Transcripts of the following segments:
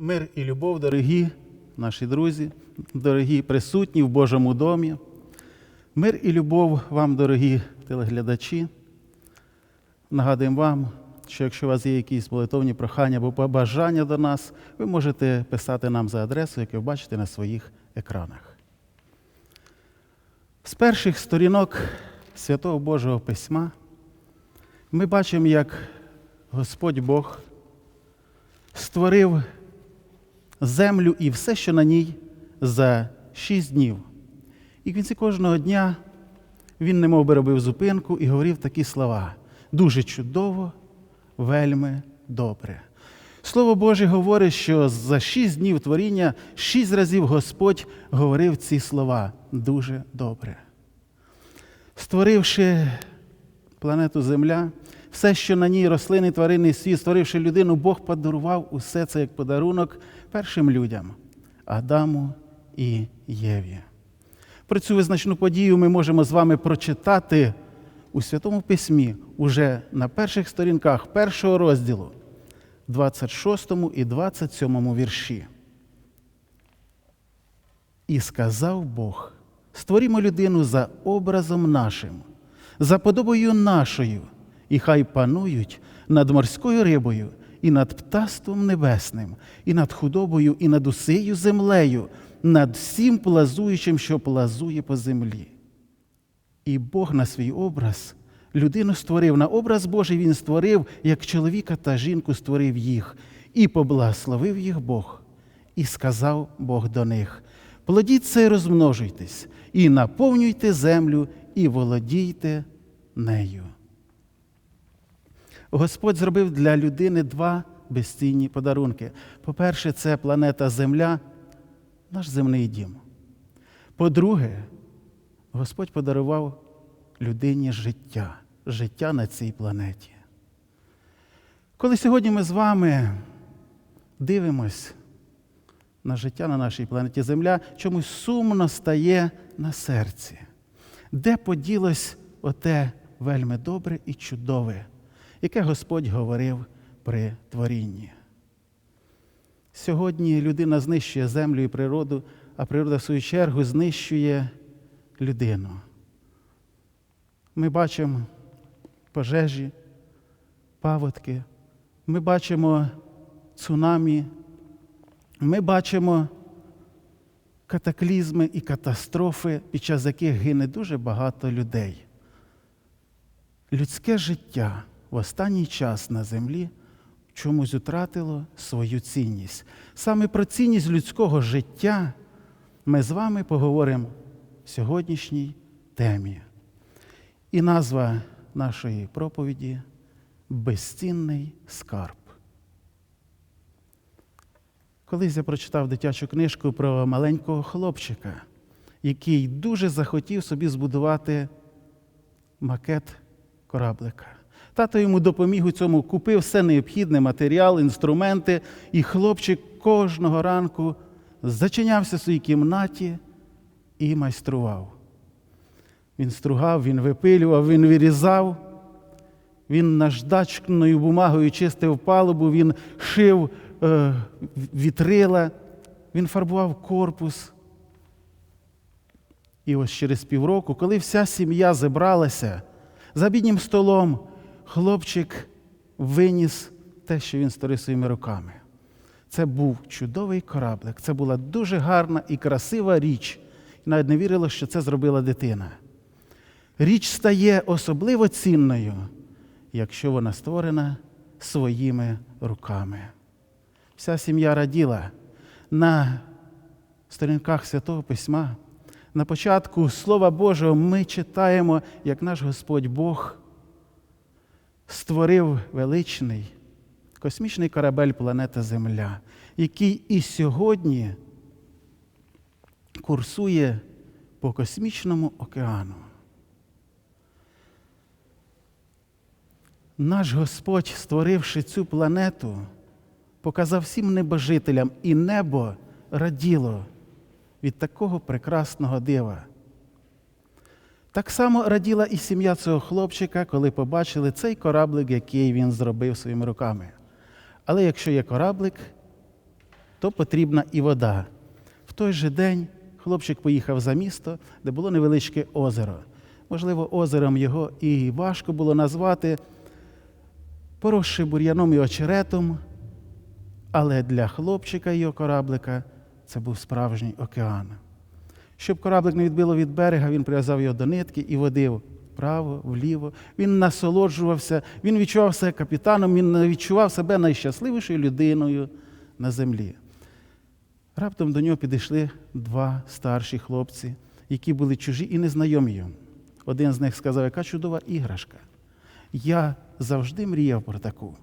Мир і любов, дорогі наші друзі, дорогі присутні в Божому домі. Мир і любов вам, дорогі телеглядачі. Нагадуємо вам, що якщо у вас є якісь молитовні прохання або побажання до нас, ви можете писати нам за адресою, яку ви бачите на своїх екранах. З перших сторінок Святого Божого Письма ми бачимо, як Господь Бог створив землю і все, що на ній за шість днів. І в кінці кожного дня він немов би робив зупинку і говорив такі слова: дуже чудово, вельми добре. Слово Боже говорить, що за шість днів творіння шість разів Господь говорив ці слова дуже добре. Створивши планету Земля, все, що на ній рослини, тваринний світ, створивши людину, Бог подарував усе це як подарунок першим людям Адаму і Єві. Про цю визначну подію ми можемо з вами прочитати у Святому Письмі уже на перших сторінках першого розділу, 26 і 27 вірші. І сказав Бог: створімо людину за образом нашим, за подобою нашою, і хай панують над морською рибою, і над птаством небесним, і над худобою, і над усею землею, над всім плазуючим, що плазує по землі. І Бог на свій образ людину створив. На образ Божий Він створив, як чоловіка та жінку створив їх, і поблагословив їх Бог, і сказав Бог до них: плодіться і розмножуйтесь, і наповнюйте землю, і володійте нею. Господь зробив для людини два безцінні подарунки. По-перше, це планета Земля, наш земний дім. По-друге, Господь подарував людині життя, життя на цій планеті. Коли сьогодні ми з вами дивимось на життя на нашій планеті Земля, чомусь сумно стає на серці. Де поділось оте вельми добре і чудове, яке Господь говорив при творінні? Сьогодні людина знищує землю і природу, а природа, в свою чергу, знищує людину. Ми бачимо пожежі, паводки, ми бачимо цунамі, ми бачимо катаклізми і катастрофи, під час яких гине дуже багато людей. Людське життя в останній час на землі чомусь втратило свою цінність. Саме про цінність людського життя ми з вами поговоримо в сьогоднішній темі. І назва нашої проповіді Безцінний скарб. Колись я прочитав дитячу книжку про маленького хлопчика, який дуже захотів собі збудувати макет кораблика. Тато йому допоміг у цьому, купив все необхідне матеріал, інструменти, і хлопчик кожного ранку зачинявся в своїй кімнаті і майстрував. Він стругав, він випилював, він вирізав, він наждачною бумагою чистив палубу, він шив е, вітрила, він фарбував корпус. І ось через півроку, коли вся сім'я зібралася за біднім столом, хлопчик виніс те, що він створив своїми руками. Це був чудовий кораблик, це була дуже гарна і красива річ. І навіть не вірило, що це зробила дитина. Річ стає особливо цінною, якщо вона створена своїми руками. Вся сім'я раділа на сторінках Святого Письма. На початку Слова Божого ми читаємо, як наш Господь Бог створив величний космічний корабель планета Земля, який і сьогодні курсує по космічному океану. Наш Господь, створивши цю планету, показав всім небожителям, і небо раділо від такого прекрасного дива. Так само раділа і сім'я цього хлопчика, коли побачили цей кораблик, який він зробив своїми руками. Але якщо є кораблик, то потрібна і вода. В той же день хлопчик поїхав за місто, де було невеличке озеро. Можливо, озером його і важко було назвати, поросши бур'яном і очеретом, але для хлопчика і його кораблика це був справжній океан. Щоб кораблик не відбило від берега, він прив'язав його до нитки і водив вправо, вліво. Він насолоджувався, він відчував себе капітаном, він відчував себе найщасливішою людиною на землі. Раптом до нього підійшли два старші хлопці, які були чужі і незнайомі йому. Один з них сказав, яка чудова іграшка. Я завжди мріяв про таку.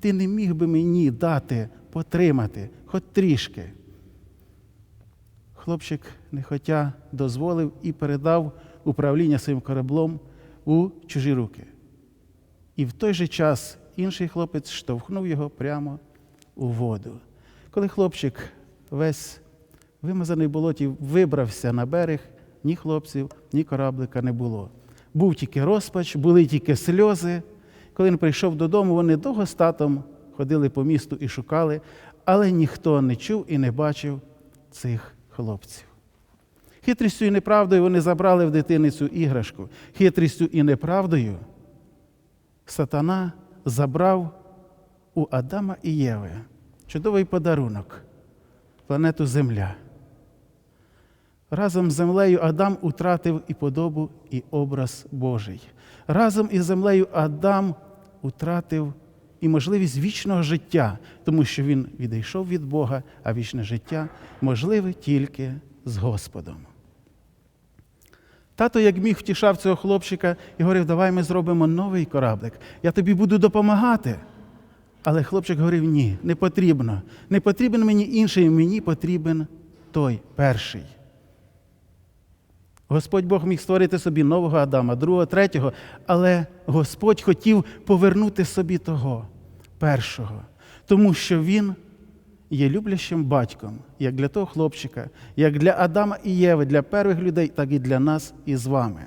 Ти не міг би мені дати, потримати, хоч трішки. Хлопчик нехотя дозволив і передав управління своїм кораблом у чужі руки. І в той же час інший хлопець штовхнув його прямо у воду. Коли хлопчик весь вимазаний в болоті вибрався на берег, ні хлопців, ні кораблика не було. Був тільки розпач, були тільки сльози. Коли він прийшов додому, вони довго з татом ходили по місту і шукали, але ніхто не чув і не бачив цих хлопців. Хитрістю і неправдою вони забрали в дитини цю іграшку. Хитрістю і неправдою сатана забрав у Адама і Єви чудовий подарунок планету Земля. Разом з землею Адам утратив і подобу, і образ Божий. Разом із землею Адам утратив і можливість вічного життя, тому що він відійшов від Бога, а вічне життя можливе тільки з Господом. Тато, як міг, втішав цього хлопчика і говорив, давай ми зробимо новий кораблик, я тобі буду допомагати. Але хлопчик говорив, ні, не потрібно. Не потрібен мені інший, мені потрібен той перший. Господь Бог міг створити собі нового Адама, другого, третього, але Господь хотів повернути собі того першого, тому що Він є люблячим батьком, як для того хлопчика, як для Адама і Єви, для перших людей, так і для нас і з вами.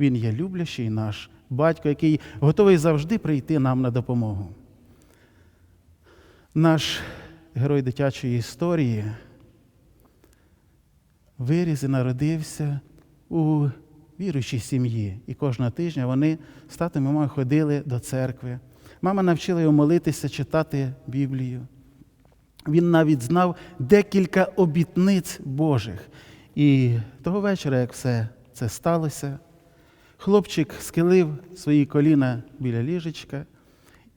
Він є люблячий наш батько, який готовий завжди прийти нам на допомогу. Наш герой дитячої історії виріс і народився у віруючій сім'ї. І кожного тижня вони з татом мамою ходили до церкви. Мама навчила його молитися, читати Біблію. Він навіть знав декілька обітниць Божих. І того вечора, як все це сталося, хлопчик схилив свої коліна біля ліжечка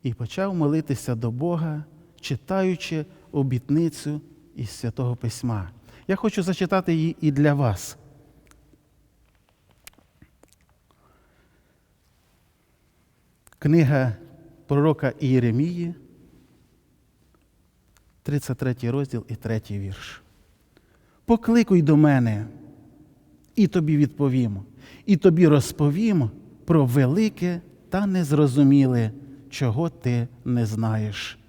і почав молитися до Бога, читаючи обітницю із Святого Письма. Я хочу зачитати її і для вас. Книга пророка Ієремії, 33 розділ і 3 вірш. Покликуй до мене, і тобі відповім, і тобі розповім про велике та незрозуміле, чого ти не знаєш.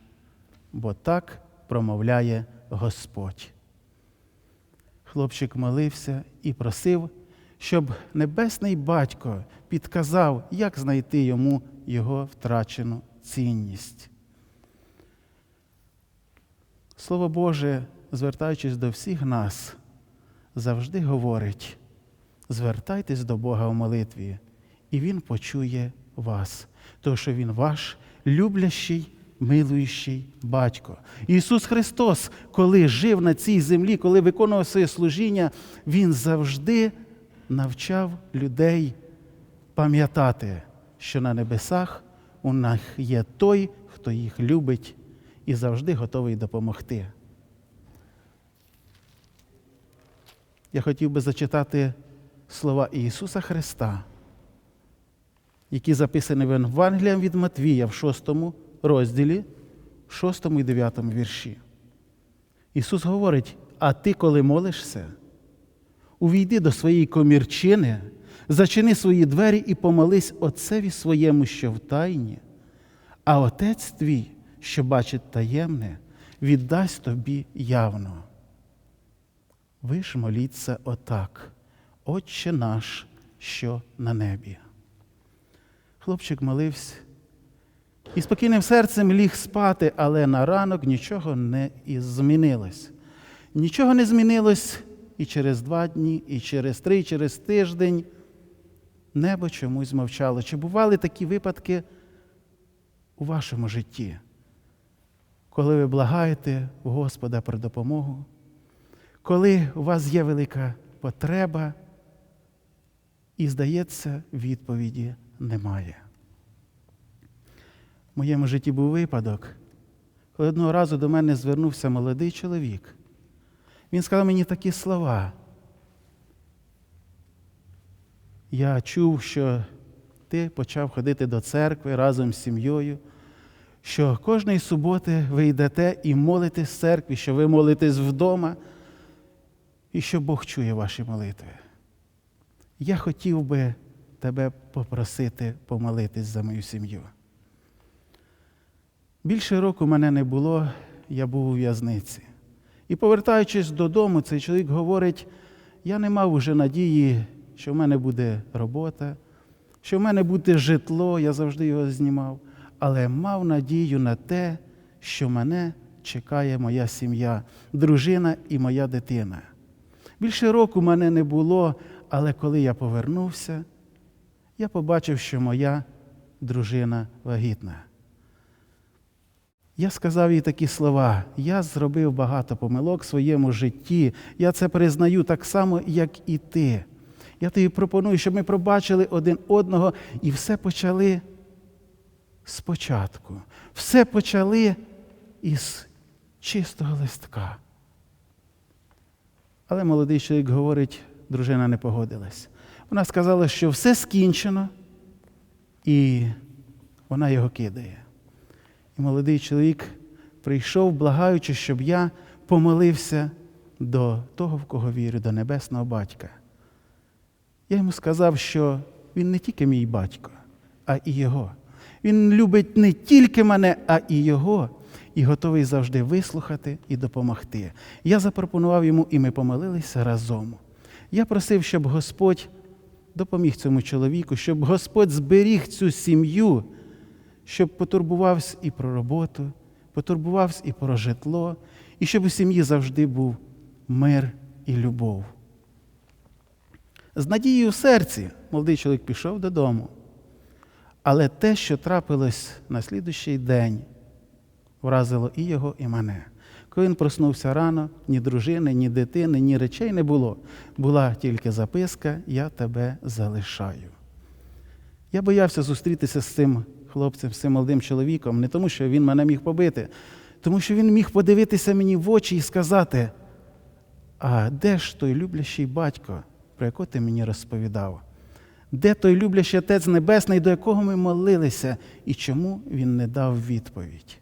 Бо так промовляє Господь. Хлопчик молився і просив, щоб небесний батько підказав, як знайти йому його втрачену цінність. Слово Боже, звертаючись до всіх нас, завжди говорить: звертайтесь до Бога в молитві, і Він почує вас, тому що Він ваш люблящий, милуючий батько. Ісус Христос, коли жив на цій землі, коли виконував своє служіння, Він завжди навчав людей пам'ятати, що на небесах у них є той, хто їх любить і завжди готовий допомогти. Я хотів би зачитати слова Ісуса Христа, які записані в Евангеліям від Матвія в 6 розділі, 6 і 9 вірші. Ісус говорить: а ти, коли молишся, увійди до своєї комірчини, зачини свої двері і помолись Отцеві своєму, що в тайні, а Отець твій, що бачить таємне, віддасть тобі явно. Ви ж моліться отак, Отче наш, що на небі. Хлопчик молився І спокійним серцем ліг спати, але на ранок нічого не змінилось. Нічого не змінилось і через два дні, і через три, і через тиждень. Небо чомусь мовчало. Чи бували такі випадки у вашому житті, коли ви благаєте Господа про допомогу, коли у вас є велика потреба, і, здається, відповіді немає. В моєму житті був випадок, коли одного разу до мене звернувся молодий чоловік. Він сказав мені такі слова. Я чув, що ти почав ходити до церкви разом з сім'єю, що кожної суботи ви йдете і молитесь в церкві, що ви молитесь вдома, і що Бог чує ваші молитви. Я хотів би тебе попросити помолитись за мою сім'ю. Більше року мене не було, я був у в'язниці. І повертаючись додому, цей чоловік говорить: я не мав уже надії, що в мене буде робота, що в мене буде житло, я завжди його знімав, але мав надію на те, що мене чекає моя сім'я, дружина і моя дитина. Більше року мене не було, але коли я повернувся, я побачив, що моя дружина вагітна. Я сказав їй такі слова: я зробив багато помилок в своєму житті. Я це признаю так само, як і ти. Я тобі пропоную, щоб ми пробачили один одного і все почали спочатку. Все почали із чистого листка. Але молодий чоловік говорить, дружина не погодилась. Вона сказала, що все скінчено, і вона його кидає. І молодий чоловік прийшов, благаючи, щоб я помолився до того, в кого вірю, до небесного батька. Я йому сказав, що він не тільки мій батько, а і його. Він любить не тільки мене, а і його, і готовий завжди вислухати і допомогти. Я запропонував йому, і ми помолилися разом. Я просив, щоб Господь допоміг цьому чоловіку, щоб Господь зберіг цю сім'ю, щоб потурбувався і про роботу, потурбувався і про житло, і щоб у сім'ї завжди був мир і любов. З надією в серці молодий чоловік пішов додому. Але те, що трапилось на слідущий день, вразило і його, і мене. Коли він проснувся рано, ні дружини, ні дитини, ні речей не було. Була тільки записка Я тебе залишаю. Я боявся зустрітися з цим хлопцем, з цим молодим чоловіком, не тому, що він мене міг побити, тому що він міг подивитися мені в очі і сказати: А де ж той люблящий батько, про якого ти мені розповідав? Де той люблящий Отець Небесний, до якого ми молилися, і чому він не дав відповідь?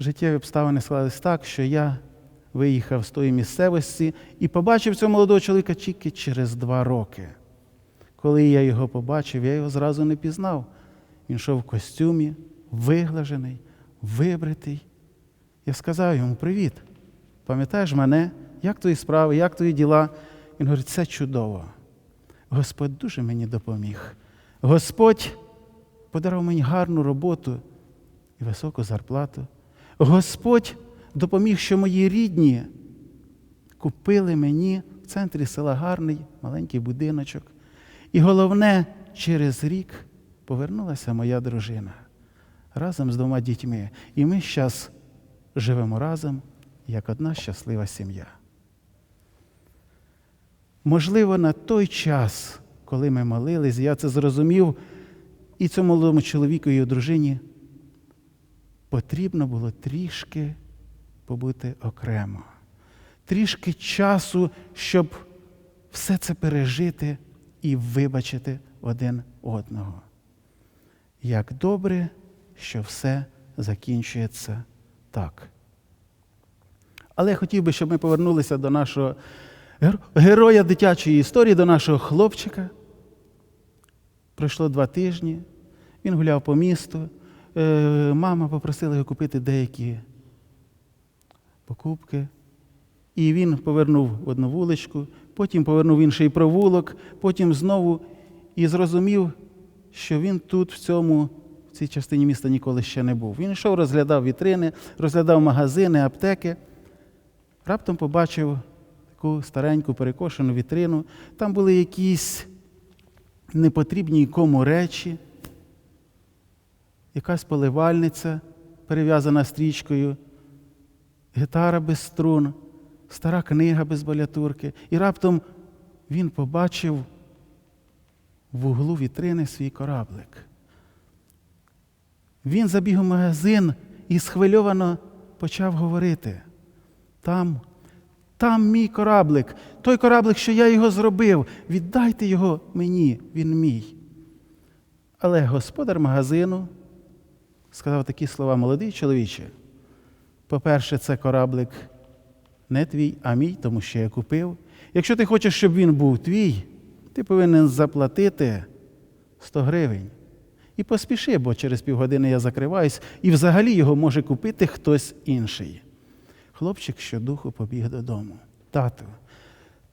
Життєві обставини склались так, що я виїхав з тої місцевості і побачив цього молодого чоловіка тільки через два роки. Коли я його побачив, я його зразу не пізнав. Він йшов в костюмі, виглажений, вибритий. Я сказав йому: Привіт! Пам'ятаєш мене, як твої справи, як твої діла? Він говорить, це чудово. Господь дуже мені допоміг. Господь подарував мені гарну роботу і високу зарплату. Господь допоміг, що мої рідні купили мені в центрі села гарний маленький будиночок. І головне, через рік повернулася моя дружина разом з двома дітьми. І ми зараз живемо разом як одна щаслива сім'я. Можливо, на той час, коли ми молились, я це зрозумів, і цьому молодому чоловіку і його дружині потрібно було трішки побути окремо, трішки часу, щоб все це пережити і вибачити один одного. Як добре, що все закінчується так. Але я хотів би, щоб ми повернулися до нашого героя дитячої історії, до нашого хлопчика. Пройшло два тижні, він гуляв по місту. Е, Мама попросила його купити деякі покупки. І він повернув одну вуличку, потім повернув інший провулок, потім знову і зрозумів, що він тут, в цьому в цій частині міста ніколи ще не був. Він йшов, розглядав вітрини, розглядав магазини, аптеки. Раптом побачив таку стареньку перекошену вітрину. Там були якісь непотрібні нікому речі, якась поливальниця, перев'язана стрічкою, гітара без струн, стара книга без балятурки. І раптом він побачив в углу вітрини свій кораблик. Він забіг у магазин і схвильовано почав говорити. Там, там мій кораблик, той кораблик, що я його зробив, віддайте його мені, він мій. Але господар магазину сказав такі слова, молодий чоловіче. По-перше, це кораблик не твій, а мій, тому що я купив. Якщо ти хочеш, щоб він був твій, ти повинен заплатити 100 гривень. І поспіши, бо через півгодини я закриваюсь, і взагалі його може купити хтось інший. Хлопчик щодуху побіг додому. Тату,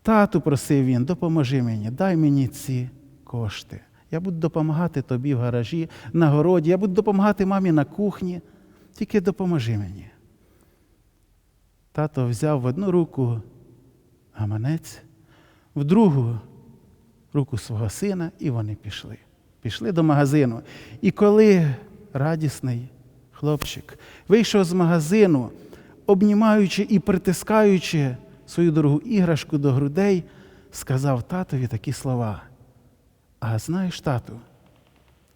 тату, просив він, допоможи мені, дай мені ці кошти. Я буду допомагати тобі в гаражі, на городі, я буду допомагати мамі на кухні. Тільки допоможи мені. Тато взяв в одну руку гаманець, в другу руку свого сина, і вони пішли. Пішли до магазину. І коли радісний хлопчик вийшов з магазину, обнімаючи і притискаючи свою дорогу іграшку до грудей, сказав татові такі слова. А знаєш, тату,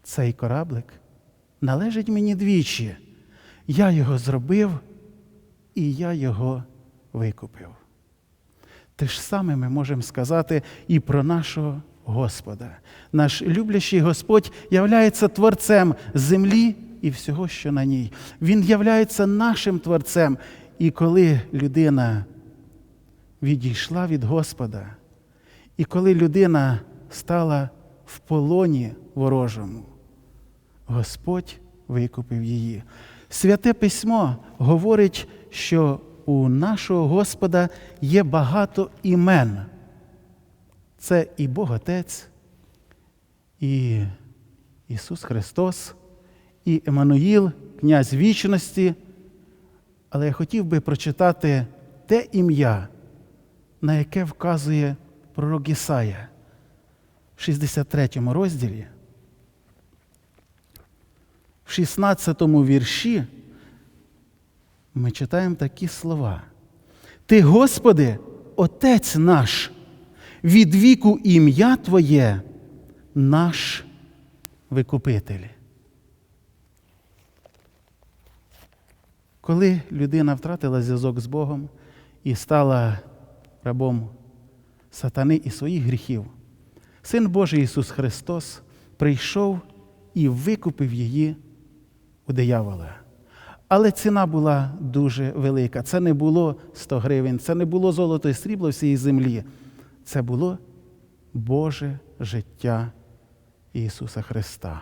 цей кораблик належить мені двічі. Я його зробив і я його викупив. Те ж саме ми можемо сказати і про нашого Господа. Наш люблящий Господь являється творцем землі і всього, що на ній. Він являється нашим творцем. І коли людина відійшла від Господа, і коли людина стала в полоні ворожому, Господь викупив її. Святе письмо говорить, що у нашого Господа є багато імен. Це і Бог Отець, і Ісус Христос, і Еммануїл, князь вічності. Але я хотів би прочитати те ім'я, на яке вказує пророк Ісая в 63 розділі, в 16 вірші ми читаємо такі слова. Ти, Господи, Отець наш, від віку ім'я Твоє, наш Викупитель. Коли людина втратила зв'язок з Богом і стала рабом сатани і своїх гріхів, Син Божий Ісус Христос прийшов і викупив її у диявола. Але ціна була дуже велика. Це не було 100 гривень, це не було золото і срібло всієї землі. Це було Боже життя Ісуса Христа.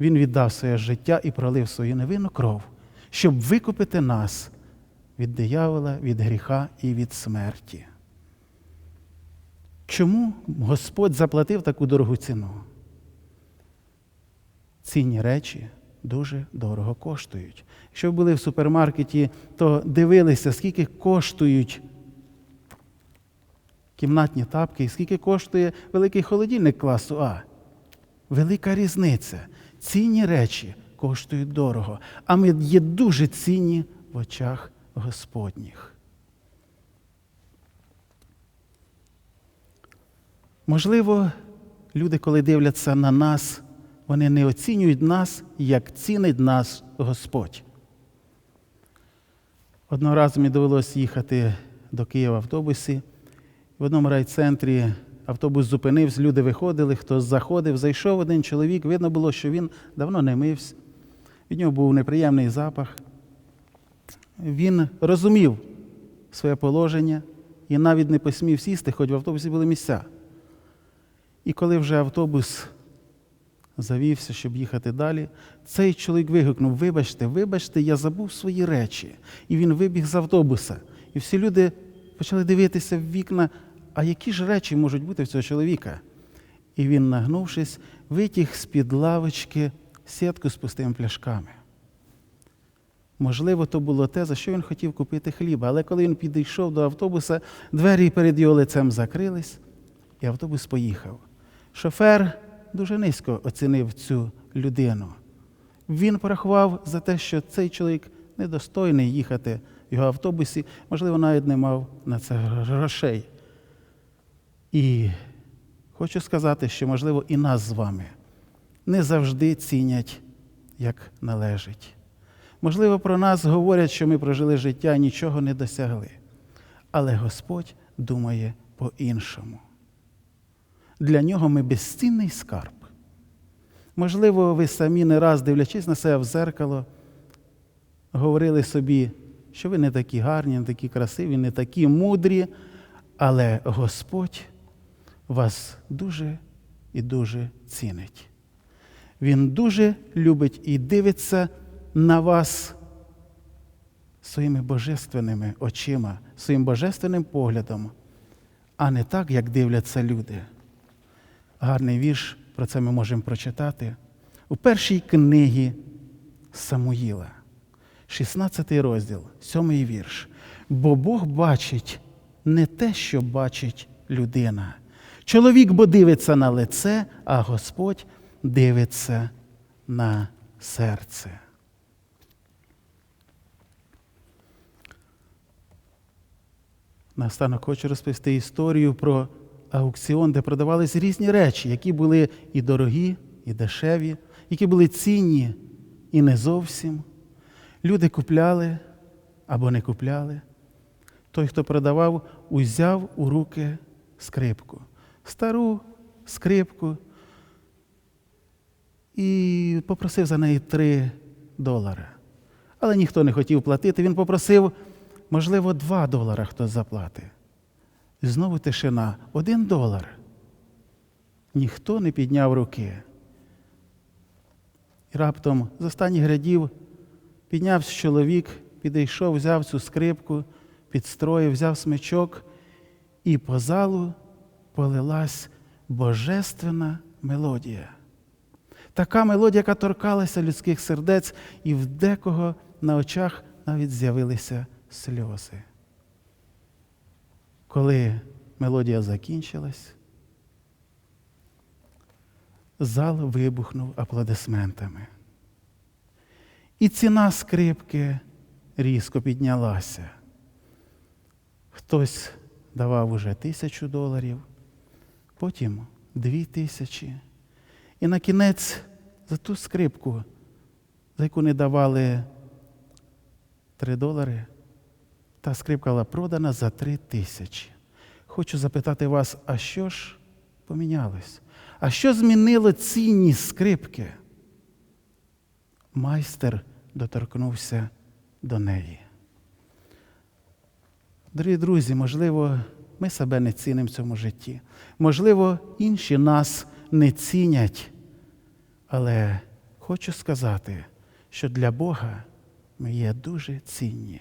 Він віддав своє життя і пролив свою невинну кров, щоб викупити нас від диявола, від гріха і від смерті. Чому Господь заплатив таку дорогу ціну? Цінні речі дуже дорого коштують. Якщо ви були в супермаркеті, то дивилися, скільки коштують кімнатні тапки і скільки коштує великий холодильник класу А. Велика різниця. Цінні речі коштують дорого, а ми є дуже цінні в очах Господніх. Можливо, люди, коли дивляться на нас, вони не оцінюють нас, як цінить нас Господь. Одного разу мені довелося їхати до Києва в автобусі. В одному райцентрі автобус зупинився, люди виходили, хтось заходив, зайшов один чоловік, видно було, що він давно не мився. Від нього був неприємний запах. Він розумів своє положення і навіть не посмів сісти, хоч в автобусі були місця. І коли вже автобус завівся, щоб їхати далі, цей чоловік вигукнув: Вибачте, вибачте, я забув свої речі. І він вибіг з автобуса. І всі люди почали дивитися в вікна, а які ж речі можуть бути в цього чоловіка? І він, нагнувшись, витяг з-під лавочки сітку з пустими пляшками. Можливо, то було те, за що він хотів купити хліба. Але коли він підійшов до автобуса, двері перед його лицем закрились, і автобус поїхав. Шофер дуже низько оцінив цю людину. Він порахував за те, що цей чоловік недостойний їхати в його автобусі, можливо, навіть не мав на це грошей. І хочу сказати, що, можливо, і нас з вами не завжди цінять, як належить. Можливо, про нас говорять, що ми прожили життя, нічого не досягли. Але Господь думає по-іншому. Для нього ми безцінний скарб. Можливо, ви самі не раз, дивлячись на себе в зеркало, говорили собі, що ви не такі гарні, не такі красиві, не такі мудрі, але Господь вас дуже і дуже цінить. Він дуже любить і дивиться на вас своїми божественними очима, своїм божественним поглядом, а не так, як дивляться люди. Гарний вірш, про це ми можемо прочитати у першій книгі Самуїла, 16 розділ, 7 вірш. Бо Бог бачить не те, що бачить людина. Чоловік бо дивиться на лице, а Господь дивиться на серце. Наостанок хочу розповісти історію про аукціон, де продавались різні речі, які були і дорогі, і дешеві, які були цінні і не зовсім. Люди купляли або не купляли. Той, хто продавав, узяв у руки скрипку, стару скрипку і попросив за неї три долари. Але ніхто не хотів платити. Він попросив, можливо, два долара хтось заплатить. І знову тишина. Один долар. Ніхто не підняв руки. І раптом з останніх рядів піднявся чоловік, підійшов, взяв цю скрипку, підстроїв, взяв смичок, і по залу полилась божественна мелодія. Така мелодія, яка торкалася людських сердець, і в декого на очах навіть з'явилися сльози. Коли мелодія закінчилась, зал вибухнув аплодисментами. І ціна скрипки різко піднялася. Хтось давав уже тисячу доларів, потім дві тисячі. І на кінець за ту скрипку, за яку не давали три долари, та скрипка була продана за три тисячі. Хочу запитати вас, а що ж помінялось? А що змінило цінність скрипки? Майстер доторкнувся до неї. Дорогі друзі, можливо, ми себе не цінимо в цьому житті. Можливо, інші нас не цінять. Але хочу сказати, що для Бога ми є дуже цінні.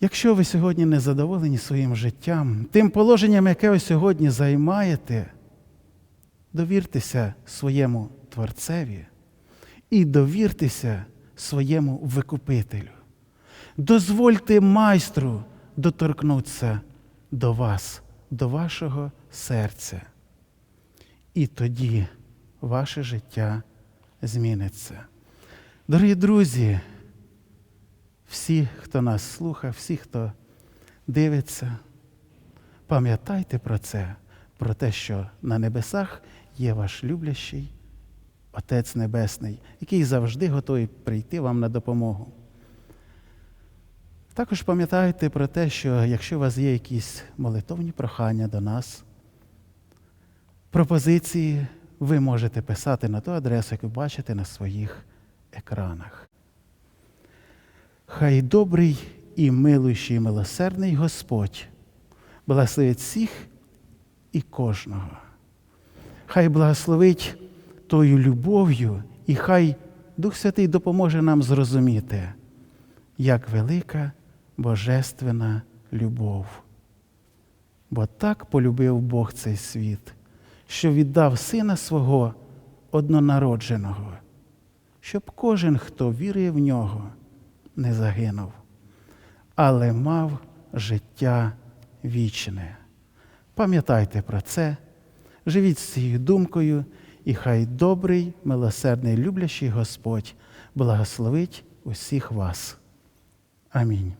Якщо ви сьогодні не задоволені своїм життям, тим положенням, яке ви сьогодні займаєте, довіртеся своєму Творцеві і довіртеся своєму викупителю. Дозвольте майстру доторкнутися до вас, до вашого серця. І тоді ваше життя зміниться. Дорогі друзі, всі, хто нас слухає, всі, хто дивиться, пам'ятайте про це, про те, що на небесах є ваш люблящий Отець Небесний, який завжди готовий прийти вам на допомогу. Також пам'ятайте про те, що якщо у вас є якісь молитовні прохання до нас, пропозиції ви можете писати на ту адресу, яку бачите на своїх екранах. Хай добрий і милуючий, і милосердний Господь благословить всіх і кожного. Хай благословить тою любов'ю, і хай Дух Святий допоможе нам зрозуміти, як велика божественна любов. Бо так полюбив Бог цей світ, що віддав Сина свого однонародженого, щоб кожен, хто вірує в нього, не загинув, але мав життя вічне. Пам'ятайте про це, живіть з цією думкою, і хай добрий, милосердний, люблячий Господь благословить усіх вас. Амінь.